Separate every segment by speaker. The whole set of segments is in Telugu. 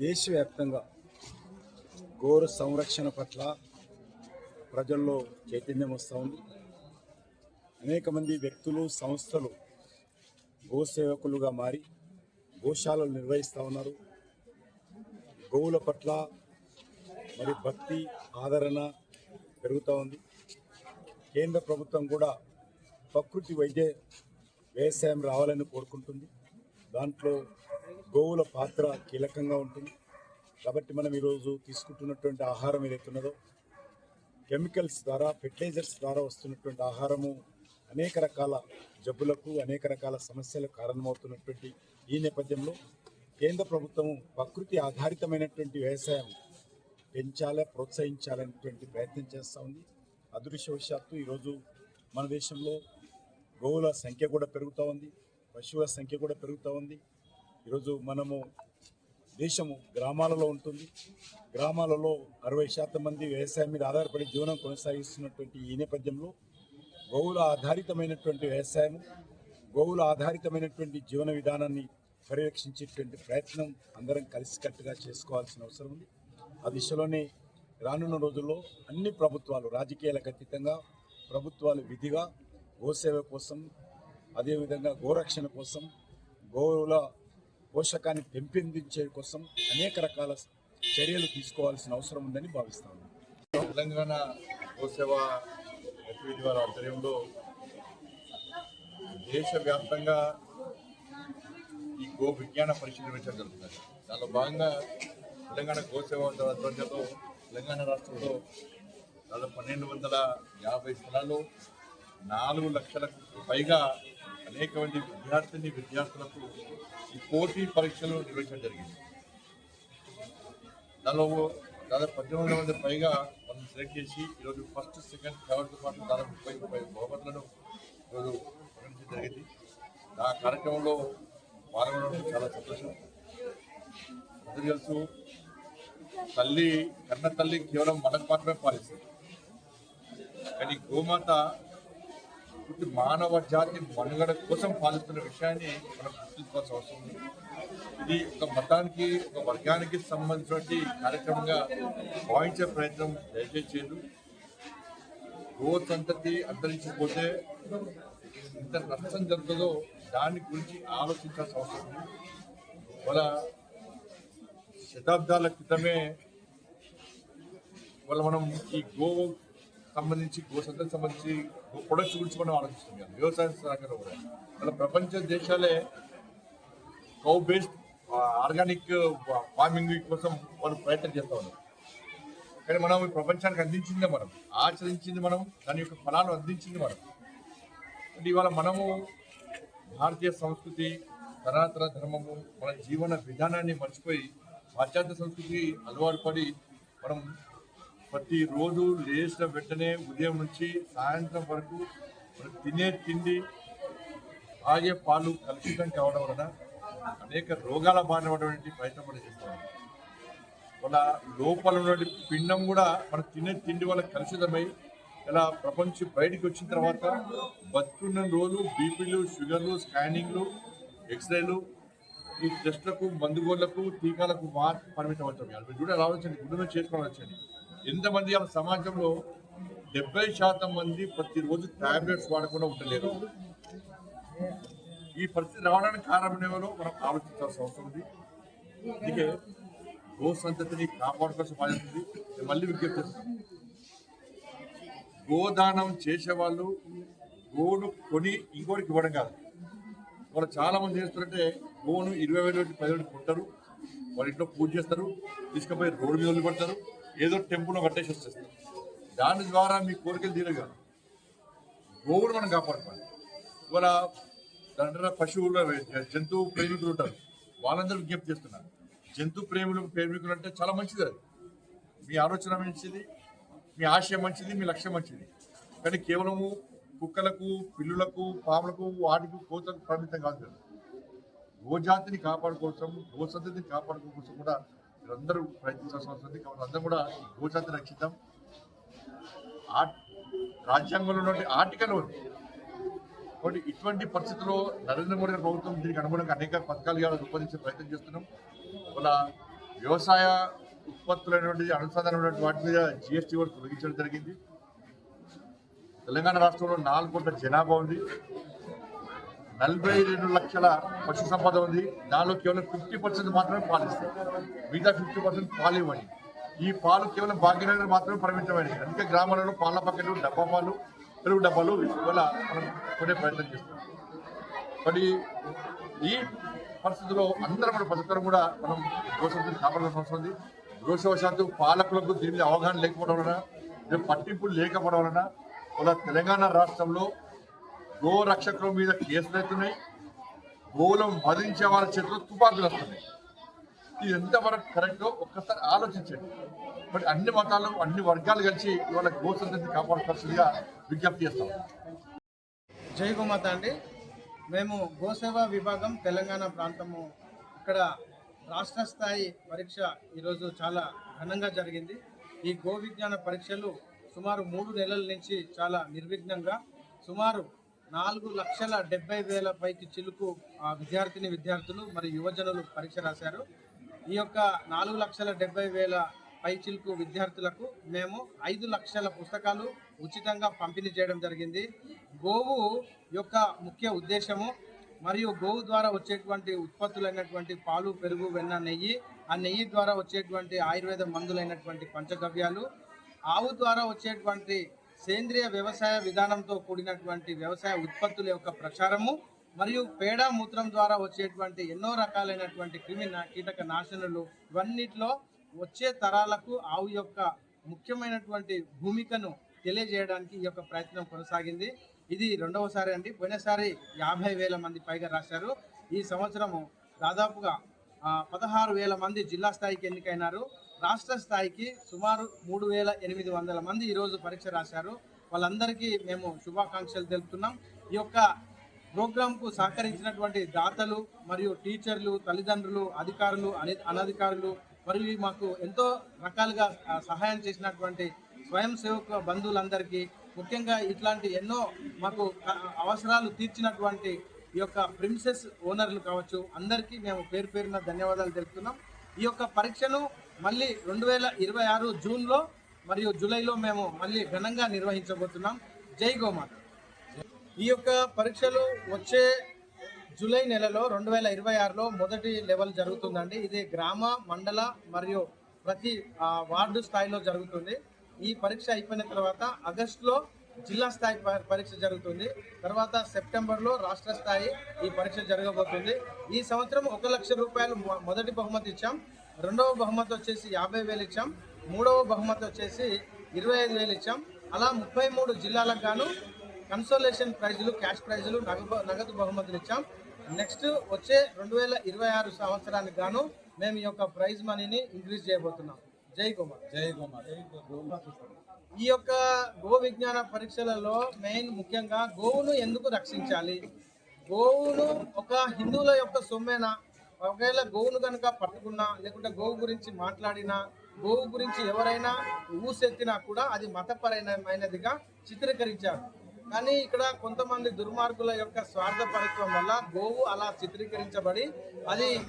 Speaker 1: దేశవ్యాప్తంగా గోర సంరక్షణ పట్ల ప్రజల్లో చైతన్యం వస్తూ ఉంది. అనేక మంది వ్యక్తులు సంస్థలు గోసేవకులుగా మారి గోశాలలు నిర్వహిస్తూ ఉన్నారు. గోవుల పట్ల మరి భక్తి ఆదరణ పెరుగుతూ ఉంది. కేంద్ర ప్రభుత్వం కూడా ప్రకృతి వైద్య వ్యవసాయం రావాలని కోరుకుంటుంది. దాంట్లో గోవుల పాత్ర కీలకంగా ఉంటుంది. కాబట్టి మనం ఈరోజు తీసుకుంటున్నటువంటి ఆహారం ఏదైతున్నదో కెమికల్స్ ద్వారా ఫెర్టిలైజర్స్ ద్వారా వస్తున్నటువంటి ఆహారము అనేక రకాల జబ్బులకు అనేక రకాల సమస్యలకు కారణమవుతున్నటువంటి ఈ నేపథ్యంలో కేంద్ర ప్రభుత్వం ప్రకృతి ఆధారితమైనటువంటి వ్యవసాయం పెంచాలి ప్రోత్సహించాలనేటువంటి ప్రయత్నం చేస్తూ ఉంది. అదృశ్యవశాత్తు ఈరోజు మన దేశంలో గోవుల సంఖ్య కూడా పెరుగుతూ ఉంది పశువుల సంఖ్య కూడా పెరుగుతూ ఉంది. ఈరోజు మనము దేశము గ్రామాలలో ఉంటుంది. గ్రామాలలో అరవై శాతం మంది వ్యవసాయం మీద ఆధారపడి జీవనం కొనసాగిస్తున్నటువంటి ఈ నేపథ్యంలో గోవుల ఆధారితమైనటువంటి వ్యవసాయం గోవుల ఆధారితమైనటువంటి జీవన విధానాన్ని పర్యవేక్షించేటువంటి ప్రయత్నం అందరం కలిసికట్టుగా చేసుకోవాల్సిన అవసరం ఉంది. ఆ దిశలోనే రానున్న రోజుల్లో అన్ని ప్రభుత్వాలు రాజకీయాలకు అతీతంగా ప్రభుత్వాలు విధిగా గోసేవ కోసం అదేవిధంగా గోరక్షణ కోసం గోవుల పోషకాన్ని పెంపొందించే కోసం అనేక రకాల చర్యలు తీసుకోవాల్సిన అవసరం ఉందని భావిస్తాను
Speaker 2: తెలంగాణ గోసేవ వారి ఆధ్వర్యంలో దేశవ్యాప్తంగా ఈ గో విజ్ఞాన పరిశీలన నిర్వహించడం జరుగుతుంది. దానిలో భాగంగా తెలంగాణ గోసేవ ఆధ్వర్యంలో తెలంగాణ రాష్ట్రంలో దాదాపు పన్నెండు వందల యాభై స్థలాల్లో నాలుగు లక్షలకు పైగా అనేక మంది విద్యార్థిని విద్యార్థులకు ఈ పోటీ పరీక్షలు నిర్వహించడం జరిగింది. దానిలో దాదాపు పద్దెనిమిది వందల మంది పైగా మనం సెలెక్ట్ చేసి ఈరోజు ఫస్ట్ సెకండ్ థర్డ్తో పాటు దాదాపు ముప్పై ముప్పై బహుమతులను ఈరోజు ప్రకటించడం జరిగింది. ఆ కార్యక్రమంలో పాల్గొనడం చాలా సంతోషం. అందరికీ తెలుసు తల్లి కన్న తల్లి కేవలం మనకు మాత్రమే పాలిస్తుంది. కానీ గోమాత ఇప్పుడు మానవ జాతి మనుగడ కోసం పాలిస్తున్న విషయాన్ని మనం గుర్తుంచుకోవాల్సిన అవసరం ఉంది. ఇది ఒక మతానికి ఒక వర్గానికి సంబంధించినటువంటి కార్యక్రమంగా భావించే ప్రయత్నం దయచేసి చేయదు గో సంతతి అంతరించిపోతే ఇంత నష్టం జరుగుతుందో దాని గురించి ఆలోచించాల్సిన అవసరం ఉంది. వాళ్ళ శతాబ్దాల క్రితమే వాళ్ళ మనం ఈ గో సంబంధించి గోసంతకు సంబంధించి ప్రొడక్ట్స్ గురించి మనం ఆలోచిస్తున్నాం. వ్యవసాయ సహకారం కూడా. వాళ్ళ ప్రపంచ దేశాలే కౌ బేస్డ్ ఆర్గానిక్ ఫార్మింగ్ కోసం వాళ్ళు ప్రయత్నం చేస్తూ ఉన్నారు. కానీ మనం ఈ ప్రపంచానికి అందించిందే మనం. ఆచరించింది మనం దాని యొక్క ఫలాలు అందించింది మనం. అంటే ఇవాళ మనము భారతీయ సంస్కృతి సనాతన ధర్మము మన జీవన విధానాన్ని మర్చిపోయి పాశ్చాత్య సంస్కృతి అలవాటు పడి మనం ప్రతిరోజు లేచిన వెంటనే ఉదయం నుంచి సాయంత్రం వరకు తినే తిండి తాగే పాలు కలుషితం కావడం వలన అనేక రోగాల బారిన పడేటువంటి ప్రయత్నం కూడా చేస్తున్నాం వాళ్ళ లోపల ఉన్నటువంటి పిండం కూడా మనం తినే తిండి వల్ల కలుషితమై ఇలా ప్రపంచం బయటికి వచ్చిన తర్వాత బతుకున్న రోజు బీపీలు షుగర్లు స్కానింగ్లు ఎక్స్రేలు ఈ టెస్టులకు మందుగోళ్ళకు టీకాలకు మాత్రం పరిమితం అవుతాం. మీరు చూడ రావచ్చండి గుండె మీద చేసుకోవాలి వచ్చండి ఎంతమంది వాళ్ళ సమాజంలో డెబ్బై శాతం మంది ప్రతిరోజు టాబ్లెట్స్ వాడకుండా ఉండలేరు? ఈ పరిస్థితి రావడానికి కారణం మనం ఆలోచించాల్సిన అవసరం ఉంది. అందుకే గో సంతతిని కాపాడుకోవాల్సిన బాధ్యత ఉంది. మళ్ళీ విజ్ఞప్తి చేస్తున్నాను గోదానం చేసేవాళ్ళు గోను కొని ఇంకోటికి ఇవ్వడం కాదు. వాళ్ళు చాలా మంది చేస్తారంటే గోను ఇరవై వేలు పది వేలు కొంటారు. వాళ్ళ ఇంట్లో పూజ చేస్తారు. తీసుకుపోయి రోడ్డు మీద వదిలిపెడతారు. ఏదో టెంపుల్ కట్టేసి వచ్చేస్తాం. దాని ద్వారా మీ కోరికలు తీరగా గోవును మనం కాపాడుకోవాలి. ఇవాళ దాంట్లో పశువులు జంతువు ప్రేమికులు ఉంటారు. వాళ్ళందరూ విజ్ఞప్తి చేస్తున్నారు. జంతు ప్రేమికులు ప్రేమికులు అంటే చాలా మంచిది అది. మీ ఆలోచన మంచిది మీ ఆశయం మంచిది మీ లక్ష్యం మంచిది. కానీ కేవలము కుక్కలకు పిల్లులకు పాములకు వాటికి కోతలకు పరిమితం కాదు. కదా. గోజాతిని కాపాడుకోసం గో కాపాడుకోసం కూడా మీరందరూ ప్రయత్నించాల్సిన అవసరం ఉంది. కాబట్టి అందరం కూడా ఈ గోజాతిని రక్షిద్దాం. రాజ్యాంగంలో ఉన్నటువంటి ఆర్టికల్ ఉంది కాబట్టి ఇటువంటి పరిస్థితుల్లో నరేంద్ర మోడీ గారి ప్రభుత్వం దీనికి అనుగుణంగా అనేక పథకాలు రూపొందించే ప్రయత్నం చేస్తున్నాం. వాళ్ళ వ్యవసాయ ఉత్పత్తులైనటువంటి అనుసంధానమైనటువంటి వాటి మీద జిఎస్టీ కూడా తొలగించడం జరిగింది. తెలంగాణ రాష్ట్రంలో నాలుగు కోట్ల జనాభా ఉంది. నలభై రెండు లక్షల పశు సంపద ఉంది. దానిలో కేవలం ఫిఫ్టీ పర్సెంట్ మాత్రమే పాలిస్తాయి మిగతా ఫిఫ్టీ పర్సెంట్ పాలు ఇవ్వండి. ఈ పాలు కేవలం భాగ్యనగర్ మాత్రమే పరిమితమైనది అందుకే గ్రామాలలో పాల పక్కలు డబ్బా పాలు పెరుగు డబ్బాలు ఇవాళ మనం కొనే ప్రయత్నం చేస్తున్నాం. మరి ఈ పరిస్థితిలో అందరం కూడా ప్రతి కూడా మనం గోసంతిని కాపాడాల్సిన అవసరం ఉంది. దోషవశాత్తు పాలకులకు దీని మీద అవగాహన లేకపోవడం వలన పట్టింపులు లేకపోవడం వలన వాళ్ళ తెలంగాణ రాష్ట్రంలో గో రక్షకుల మీద కేసులు అవుతున్నాయి గోలం వధించే వాళ్ళ చేతిలో తుపాకులు వస్తున్నాయి. ఇది ఎంతవరకు కరెక్టో ఒక్కసారి ఆలోచించండి. మరి అన్ని మతాలు అన్ని వర్గాలు కలిసి ఇవాళ గో సంతతిని కాపాడాల్సిందిగా విజ్ఞప్తి చేస్తాం.
Speaker 3: జై గోమాత అండి. మేము గోసేవ విభాగం తెలంగాణ ప్రాంతము. ఇక్కడ రాష్ట్ర స్థాయి పరీక్ష ఈరోజు చాలా ఘనంగా జరిగింది. ఈ గో విజ్ఞాన పరీక్షలు సుమారు మూడు నెలల నుంచి చాలా నిర్విఘ్నంగా సుమారు నాలుగు లక్షల డెబ్బై వేల పైకి చిలుకు ఆ, విద్యార్థిని విద్యార్థులు మరియు యువజనులు పరీక్ష రాశారు. ఈ యొక్క నాలుగు లక్షల డెబ్బై వేల పై చిలుకు విద్యార్థులకు మేము ఐదు లక్షల పుస్తకాలు ఉచితంగా పంపిణీ చేయడం జరిగింది. గోవు యొక్క ముఖ్య ఉద్దేశము మరియు గోవు ద్వారా వచ్చేటువంటి ఉత్పత్తులైనటువంటి పాలు పెరుగు వెన్న నెయ్యి ఆ నెయ్యి ద్వారా వచ్చేటువంటి ఆయుర్వేద మందులైనటువంటి పంచగవ్యాలు ఆవు ద్వారా వచ్చేటువంటి సేంద్రియ వ్యవసాయ విధానంతో కూడినటువంటి వ్యవసాయ ఉత్పత్తుల యొక్క ప్రచారము మరియు పేడ మూత్రం ద్వారా వచ్చేటువంటి ఎన్నో రకాలైనటువంటి క్రిమి కీటక నాశనులు ఇవన్నిటిలో వచ్చే తరాలకు ఆవు యొక్క ముఖ్యమైనటువంటి భూమికను తెలియజేయడానికి ఈ యొక్క ప్రయత్నం కొనసాగింది. ఇది రెండవసారి అండి. పోయినసారి యాభై వేల మంది పైగా రాశారు. ఈ సంవత్సరము దాదాపుగా పదహారు వేల మంది జిల్లా స్థాయికి ఎన్నికైనారు. రాష్ట్ర స్థాయికి సుమారు మూడు వేల ఎనిమిది వందల మంది ఈరోజు పరీక్ష రాశారు. వాళ్ళందరికీ మేము శుభాకాంక్షలు తెలుపుతున్నాం. ఈ యొక్క ప్రోగ్రాంకు సహకరించినటువంటి దాతలు మరియు టీచర్లు తల్లిదండ్రులు అధికారులు అనధికారులు మరియు మాకు ఎంతో రకాలుగా సహాయం చేసినటువంటి స్వయం సేవక బంధువులందరికీ ముఖ్యంగా ఇట్లాంటి ఎన్నో మాకు అవసరాలు తీర్చినటువంటి ఈ యొక్క ప్రిన్సెస్ ఓనర్లు కావచ్చు అందరికీ మేము పేరు పేరున ధన్యవాదాలు తెలుపుతున్నాం. ఈ యొక్క పరీక్షను మళ్ళీ రెండు వేల ఇరవై ఆరు జూన్లో మరియు జూలైలో మేము మళ్ళీ ఘనంగా నిర్వహించబోతున్నాం. జై గోమాత. ఈ యొక్క పరీక్షలు వచ్చే జూలై నెలలో రెండు వేల ఇరవై ఆరులో మొదటి లెవెల్ జరుగుతుందండి. ఇది గ్రామ మండల మరియు ప్రతి వార్డు స్థాయిలో జరుగుతుంది. ఈ పరీక్ష అయిపోయిన తర్వాత ఆగస్టులో జిల్లా స్థాయి పరీక్ష జరుగుతుంది. తర్వాత సెప్టెంబర్లో రాష్ట్ర స్థాయి ఈ పరీక్ష జరగబోతుంది. ఈ సంవత్సరం ఒక లక్ష రూపాయలు మొ- మొదటి బహుమతి ఇచ్చాం. రెండవ బహుమతి వచ్చేసి యాభై వేలు ఇచ్చాం. మూడవ బహుమతి వచ్చేసి ఇరవై ఐదు వేలు ఇచ్చాం. అలా ముప్పై మూడు జిల్లాలకు గాను కన్సోలేషన్ ప్రైజులు క్యాష్ ప్రైజులు నగదు నగదు బహుమతులు ఇచ్చాం. నెక్స్ట్ వచ్చే రెండు వేల ఇరవై ఆరు సంవత్సరానికి గాను మేము ఈ యొక్క ప్రైజ్ మనీని ఇంక్రీజ్ చేయబోతున్నాం. జై కుమార్
Speaker 1: జై కుమార్
Speaker 3: ఈ యొక్క గో విజ్ఞాన పరీక్షలలో మెయిన్ ముఖ్యంగా గోవును ఎందుకు రక్షించాలి? గోవును ఒక హిందువుల యొక్క సొమ్మేనా? ఒకవేళ గోవును కనుక పట్టుకున్నా లేకుంటే గోవు గురించి మాట్లాడినా గోవు గురించి ఎవరైనా ఊసెత్తినా కూడా అది మతపరమైనదిగా చిత్రీకరించారు. కానీ ఇక్కడ కొంతమంది దుర్మార్గుల యొక్క స్వార్థపరత్వం వల్ల గోవు అలా చిత్రీకరించబడి అది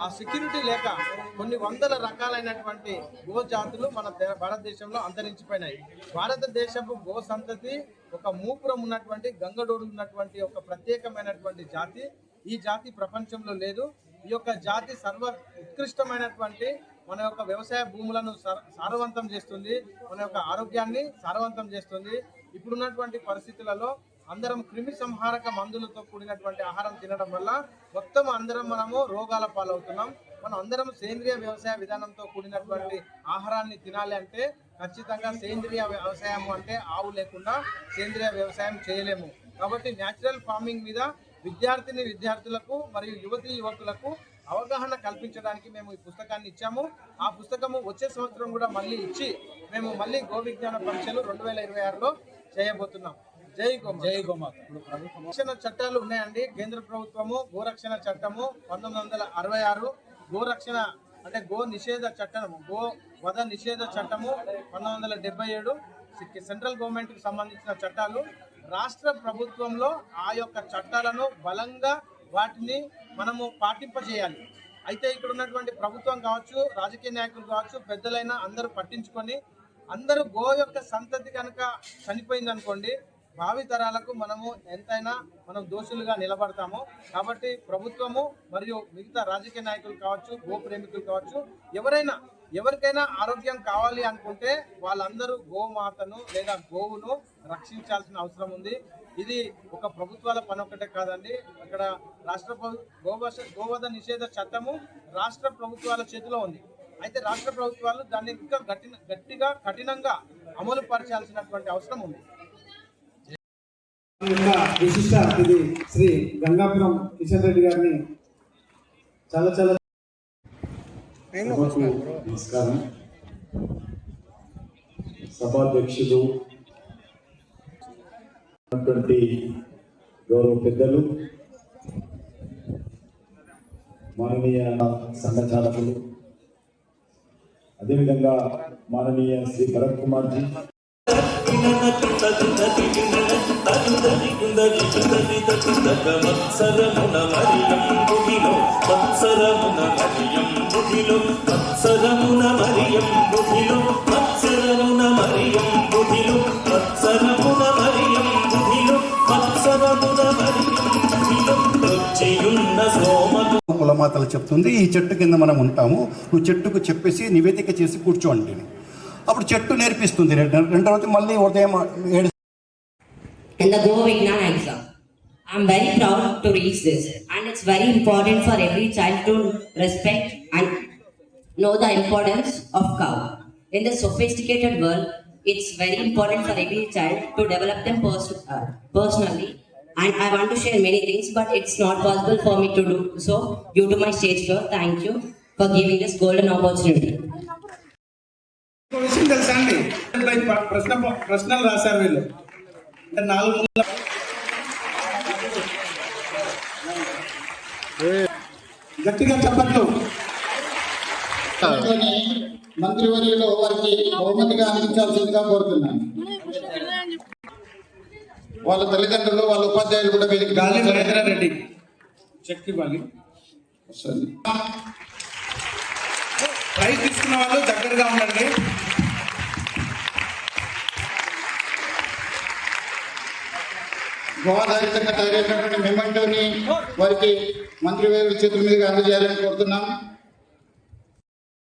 Speaker 3: ఆ సెక్యూరిటీ లేక కొన్ని వందల రకాలైనటువంటి గో జాతులు మన దే- భారతదేశంలో అంతరించిపోయినాయి. భారతదేశపు గో సంతతి ఒక మూపురం ఉన్నటువంటి గంగడోడు ఉన్నటువంటి ఒక ప్రత్యేకమైనటువంటి జాతి. ఈ జాతి ప్రపంచంలో లేదు. ఈ యొక్క జాతి సర్వ ఉత్కృష్టమైనటువంటి మన యొక్క వ్యవసాయ భూములను సారవంతం చేస్తుంది. మన యొక్క ఆరోగ్యాన్ని సారవంతం చేస్తుంది. ఇప్పుడున్నటువంటి పరిస్థితులలో అందరం క్రిమి సంహారక మందులతో కూడినటువంటి ఆహారం తినడం వల్ల మొత్తం అందరం మనము రోగాల పాలవుతున్నాం. మనం అందరం సేంద్రియ వ్యవసాయ విధానంతో కూడినటువంటి ఆహారాన్ని తినాలి అంటే ఖచ్చితంగా సేంద్రియ వ్యవసాయం అంటే ఆవు లేకుండా సేంద్రియ వ్యవసాయం చేయలేము. కాబట్టి న్యాచురల్ ఫార్మింగ్ మీద విద్యార్థిని విద్యార్థులకు మరియు యువతి యువకులకు అవగాహన కల్పించడానికి మేము ఈ పుస్తకాన్ని ఇచ్చాము. ఆ పుస్తకము వచ్చే సంవత్సరం కూడా మళ్ళీ ఇచ్చి మేము మళ్ళీ గో విజ్ఞాన పరీక్షలు రెండు వేల ఇరవై ఆరులో చేయబోతున్నాం. జై గోమాత.
Speaker 1: జై గోమాత.
Speaker 3: రక్షణ చట్టాలు ఉన్నాయండి. కేంద్ర ప్రభుత్వము గోరక్షణ చట్టము పంతొమ్మిది వందల అరవై ఆరు గోరక్షణ అంటే గో నిషేధ చట్టము గో వధ నిషేధ చట్టము పంతొమ్మిది వందల డెబ్బై ఏడు సెంట్రల్ గవర్నమెంట్కి సంబంధించిన చట్టాలు రాష్ట్ర ప్రభుత్వంలో ఆ యొక్క చట్టాలను బలంగా వాటిని మనము పాటింపజేయాలి. అయితే ఇక్కడ ఉన్నటువంటి ప్రభుత్వం కావచ్చు రాజకీయ నాయకులు కావచ్చు పెద్దలైనా అందరూ పట్టించుకొని అందరూ గో యొక్క సంతతి కనుక చనిపోయింది అనుకోండి భావి తరాలకు మనము ఎంతైనా మనం దోషులుగా నిలబడతాము. కాబట్టి ప్రభుత్వము మరియు మిగతా రాజకీయ నాయకులు కావచ్చు గో ప్రేమికులు కావచ్చు ఎవరైనా ఎవరికైనా ఆరోగ్యం కావాలి అనుకుంటే వాళ్ళందరూ గోమాతను లేదా గోవును రక్షించాల్సిన అవసరం ఉంది. ఇది ఒక ప్రభుత్వాల పని ఒకటే కాదండి. ఇక్కడ రాష్ట్ర గోవశ గోవధ నిషేధ చట్టము రాష్ట్ర ప్రభుత్వాల చేతిలో ఉంది. అయితే రాష్ట్ర ప్రభుత్వాలు దాన్ని ఇంకా గట్టి గట్టిగా కఠినంగా అమలు పరచాల్సినటువంటి అవసరం ఉంది.
Speaker 4: విశిష్ట అతిథి శ్రీ గంగాపురం కిషన్ రెడ్డి గారిని చాలా చాలా
Speaker 1: నమస్కారం. సభాధ్యక్షులు గౌరవ పెద్దలు మాననీయ సంఘచాలకులు అదేవిధంగా మాననీయ శ్రీ భరత్ కుమార్ జీ
Speaker 5: మరియం బుధిలో మరియం బుధిలో మరియం బుధిలో మరియం బుధిలో మరియం బుధిలో మరియం బుధిలో సోమకు
Speaker 6: కులమాతలు చెప్తుంది ఈ చెట్టు కింద మనం ఉంటాము. నువ్వు చెట్టుకు చెప్పేసి నివేదిక చేసి కూర్చోండి అప్పుడు చెట్టు నేర్పిస్తుంది రెండు రెండవది మళ్ళీ ఉదయం ఏడు
Speaker 7: in the Go exam. I'm very proud to reach this, and it's very important for every child to respect and know the importance of cow. In the sophisticated world, it's very important for every child to develop them pers- uh, personally. And I want to share many things, but it's not possible for me to do so due to my stage fear. Thank you for giving this golden opportunity.
Speaker 3: విషయం తెలుసా అండి? ప్రశ్న ప్రశ్నలు రాశారు వీళ్ళు. అంటే నాలుగు గట్టిగా చెప్పట్లు.
Speaker 8: మంత్రివర్యులు వారికి బహుమతిగా అందించాల్సిందిగా కోరుతున్నాను. వాళ్ళ తల్లిదండ్రులు వాళ్ళ ఉపాధ్యాయులు కూడా వీరికి
Speaker 3: గాలి మహేంద్రారెడ్డి చెక్ ఇవ్వాలి. ప్రైజ్ తీసుకున్న వాళ్ళు దగ్గరగా ఉండండి.
Speaker 8: గోవాధారితంగా తయారైనటువంటి మెమెంటోని వారికి మంత్రివర్యుల చేతుల మీదుగా అందజేయాలని కోరుతున్నాం.